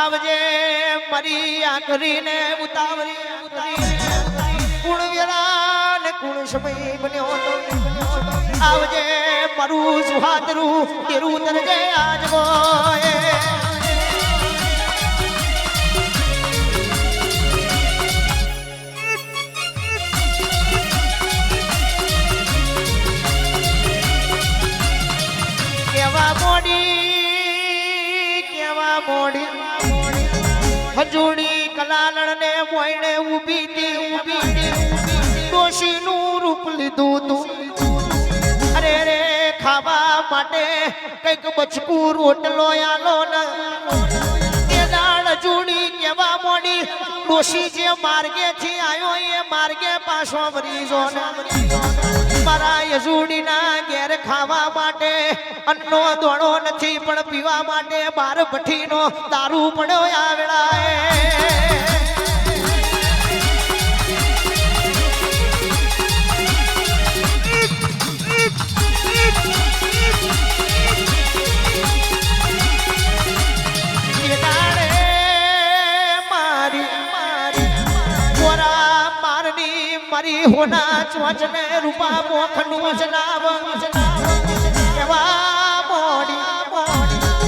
આવજે મરી આખરીને ઉતાવરી કુણ વેરા કુણ સમય બન્યો આવજે, મારું સુહાતરું, તેરું તરજે આજ કેવા મોડી કેવા મોડી. હજુડી કલાલણ ને મોયણે ઊભી તી ઊભી તી. ડોશી નું રૂપ લીધું તું. અરે રે, ખાવા માટે કંઈક બચકું રોટલો આલો ને. એ જુડી કેવા મોડી? ડોશી જે માર્ગે થી આવ્યો એ માર્ગે પાછો વરીજો જો મારા યજુડીના ઘેર ખાવા માટે અન્નો દોણો નથી, પણ પીવા માટે બાર ભઠ્ઠીનો દારૂ પડ્યો મારી મારી હોના ચોચને રૂપા મોખનું જનાવ કેવા મોડી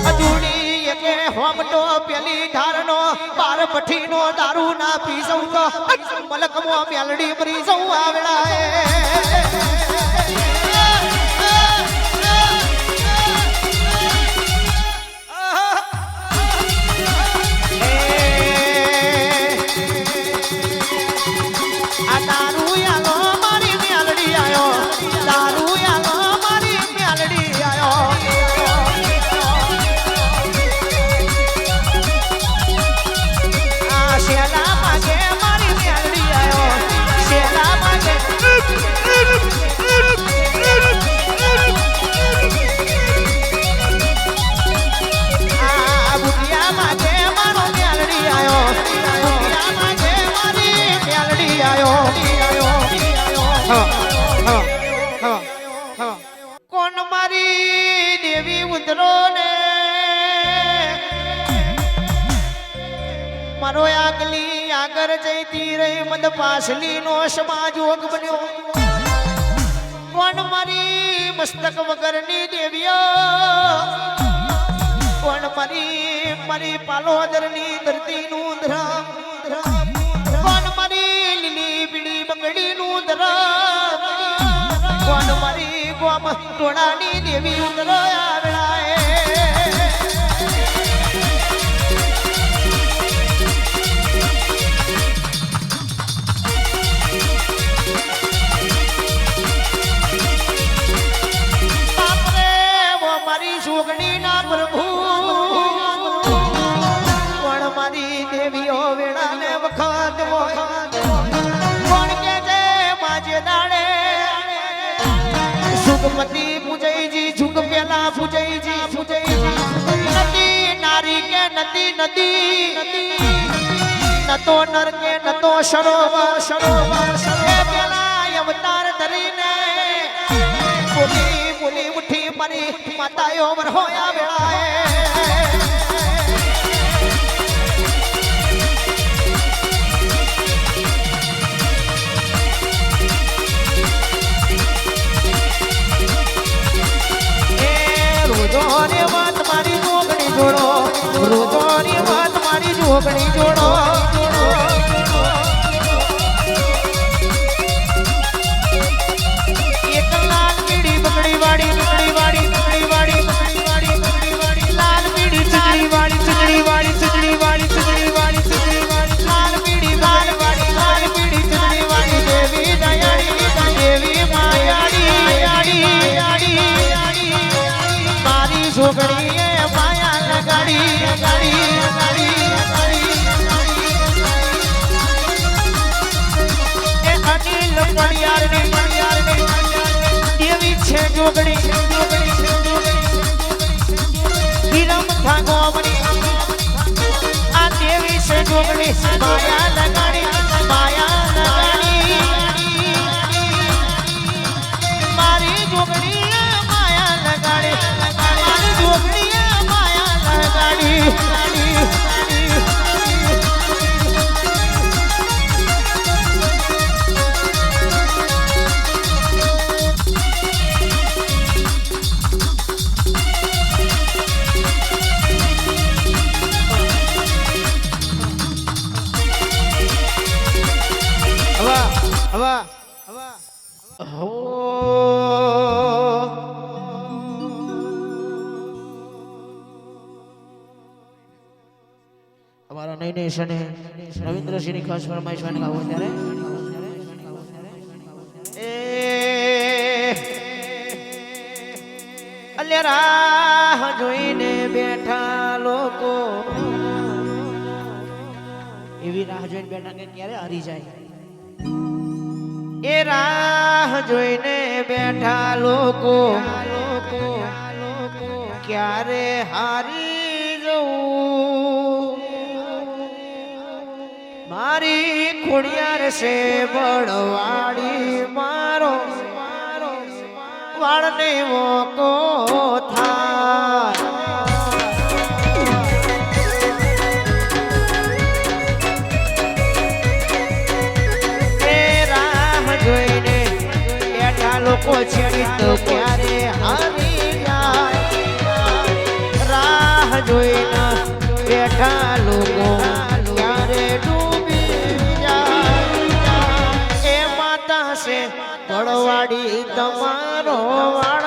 અજુડી એકે હોમટો પેલી ધારનો બાર પઠીનો દારૂ ના પી જઉં તો મલકમો મેલડી મરી જઉં આવડા કોણ મારી દેવી ઉતરો ને. મારો આગલી આગળ જઈતી રહી, મદ પાછલી નો સમાજોગ બન્યો. કોણ મારી મસ્તક વગરની દેવીઓ? કોણ મારી મારી પાલોદરની ધરતીનું ધ્રામ? કોણ મારી લીલી પીળી બંગડીનું ધ્રામ? કોણ ટોળાની દેવી ઉતરો આવડાએ સુગમતી પૂજયજી જુગ પેલા પૂજયજી પૂજયજી. નદી, નારી કે નદી નદી. નતો નર કે નતો સરોવર સરોવર. સરે પેલા અવતાર ધરીને બોલી બોલી ઉઠી મરી માતા ઓવર હોયા વેળાએ. રોજોની વાત મારી જોગણી જોડો. જોગણી હિરમ થાગોમની આ દેવી છે જોગણી માયા અમારા નૈનેશ અને રવિન્દ્રસિંહની ખાસ ફરમાઈશ વાને ગાવું ત્યારે એ અલ્યા રાહ જોઈને બેઠા લોકો. એવી રાહ જોઈને બેઠા કે ક્યારે હારી જાય? એ રાહ જોઈને બેઠા લોકો, ક્યારે હારી જવું? મારી ખોડિયાર છે બળવાડી મારો વાળને મોકો થાય છે તો ક્યારે હારી જાય? રાહ જોઈને બેઠા લોકો ક્યારે ડૂબી જાય? એ માતા છે પડવાડી તમારો વાળને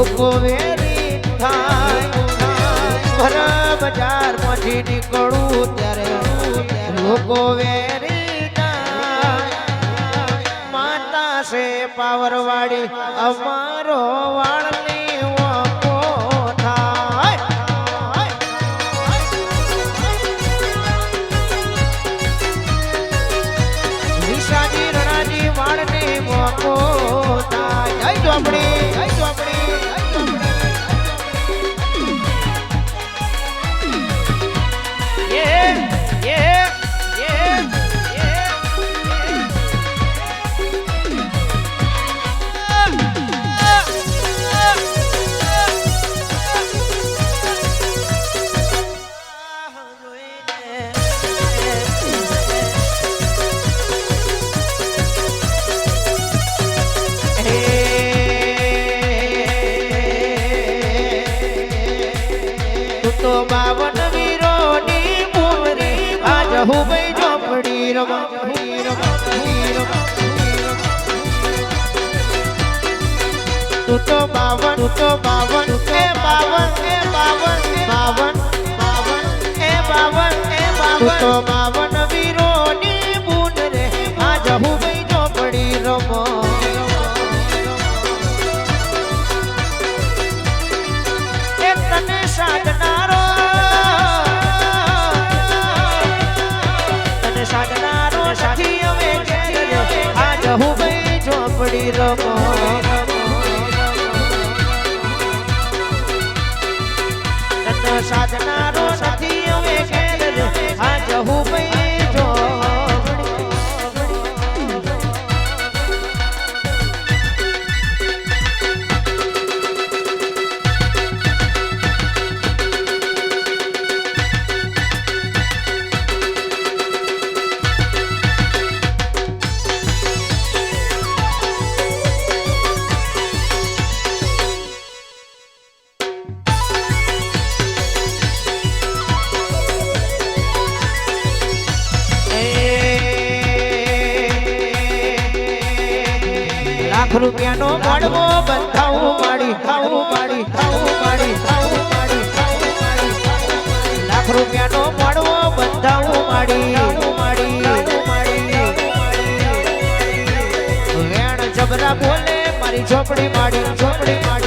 લોકો વેરી થાય, ભરા બજાર પછી નીકળું ત્યારે લોકો વેરી થાય. માતા છે પાવરવાળી, અમારો વાળની તું તો બાવન તું તો બાવન એ બાવન એ બાવન બાવન બાવન એ બાવન એ બાવન તું તો લાખ રૂપિયાનો મળવો બંધાવું માડી ખાવું માડી ખાવું માડી ખાવું માડી લાખ રૂપિયાનો મળવો બંધાવું માડી માડી વેણ જબરા બોલે, મારી ઝોપડી માડી ઝોપડી માડી